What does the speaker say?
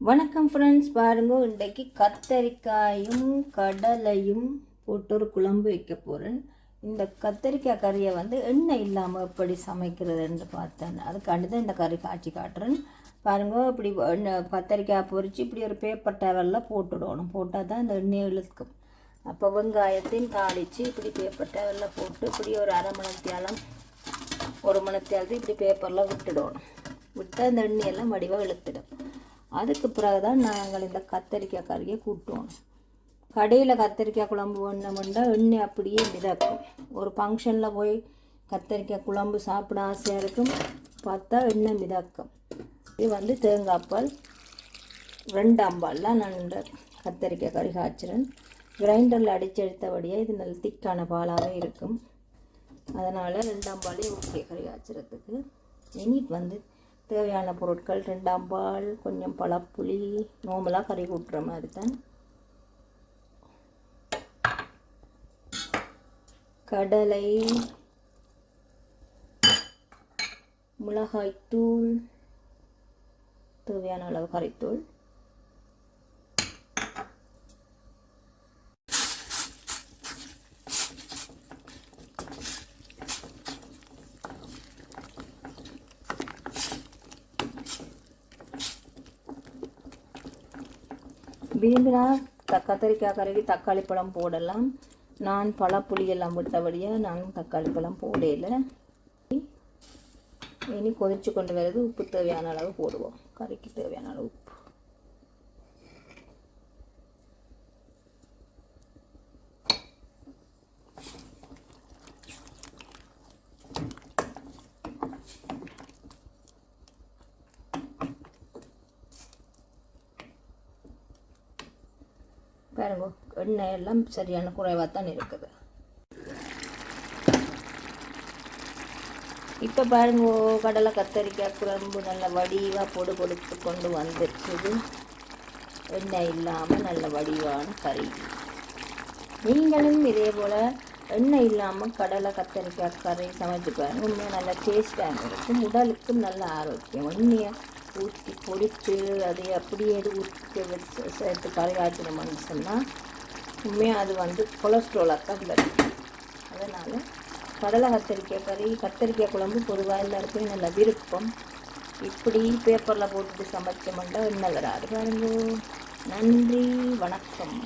வணக்கம் ஃப்ரெண்ட்ஸ் பாருங்க இன்றைக்கு கத்தரிக்காயும் கடலையும் போட்டு ஒரு குழம்பு வைக்க போகிறேன் இந்த கத்தரிக்காய் கறியை வந்து எண்ணெய் இல்லாமல் எப்படி சமைக்கிறதுன்னு பார்த்தேன். அதுக்காண்டி தான் இந்த கறி காய்ச்சி காட்டுறேன். பாருங்க இப்படி எண்ணெய் கத்தரிக்காய் பொரித்து இப்படி ஒரு பேப்பர் டவலில் போட்டுடணும். போட்டால் தான் இந்த எண்ணெய் இழுக்கும். அப்போ வெங்காயத்தையும் தாளித்து இப்படி பேப்பர் டவலில் போட்டு இப்படி ஒரு அரை மணித்தியாலம் ஒரு மணித்தியாலத்து இப்படி பேப்பரில் விட்டுடணும். விட்டால் அந்த எண்ணெயெல்லாம் வடிவாக இழுத்து அதுக்கு பிறகு தான் நாங்கள் இந்த கத்தரிக்காய் கறியை கூட்டுவோம். கடையில் கத்தரிக்காய் குழம்பு வேணுமெண்டா எண்ணெய் அப்படியே மிதக்கும். ஒரு ஃபங்க்ஷனில் போய் கத்தரிக்காய் குழம்பு சாப்பிட ஆசையாக இருக்கும். பார்த்தா எண்ணெய் மிதக்கும். இது வந்து தேங்காய் பால் ரெண்டு அம்பால்லாம் நான் இந்த கத்தரிக்காய் கறி காய்ச்சிறேன். கிரைண்டரில் அடித்து இது நல்ல திக்கான பாலாகவே இருக்கும். அதனால் ரெண்டாம் பாலே ஓகே கறி காய்ச்சறதுக்கு. இனி வந்து தேவையான பொருட்கள் ரெண்டாம் பால் கொஞ்சம் பழப்புளி நோம்பலாக கறி கூட்டுற மாதிரி தான். கடலை மிளகாய்த்தூள் தேவையான அளவு கறித்தூள். விரும்பினா த கத்தரிக்காய் தக்காளி பழம் போடலாம். நான் பழப்புளி எல்லாம் விட்டபடியாக நான் தக்காளி பழம் போடையில் இனி கொதிச்சு கொண்டு வரது உப்பு தேவையான அளவு போடுவோம். கறிக்கு தேவையான அளவு உப்பு. பாருங்க எண்ணெய் எல்லாம் சரியான குறைவாக தான் இருக்குது. இப்போ பாருங்க கடலை கத்தரிக்காய் குழம்பு நல்ல வடிவாக பொடு கொடுத்து கொண்டு வந்துருச்சுது எண்ணெய் இல்லாமல் நல்ல வடிவான கறி. நீங்களும் இதே போல் எண்ணெய் இல்லாமல் கடலை கத்தரிக்காய் கறி சமைச்சு பாருங்கள் இன்னும் நல்லா டேஸ்ட்டாக இருக்கும். உடலுக்கும் நல்ல ஆரோக்கியம். உண்மையாக ஊற்றி பொடித்து அதை அப்படியே ஊற்றி வச்சு சேர்த்து கறி ஆச்சினோம்னு சொன்னால் உண்மையாக அது வந்து கொலஸ்ட்ராலாக தான் வரும். அதனால் கடலை கத்தரிக்காய் கறி கத்தரிக்காய் குழம்பு பொதுவாக எல்லாருக்கும் நல்ல விருப்பம். இப்படி பேப்பரில் போட்டுட்டு சமைச்சோம்னா என்ன வராது பாருங்க. நன்றி வணக்கம்.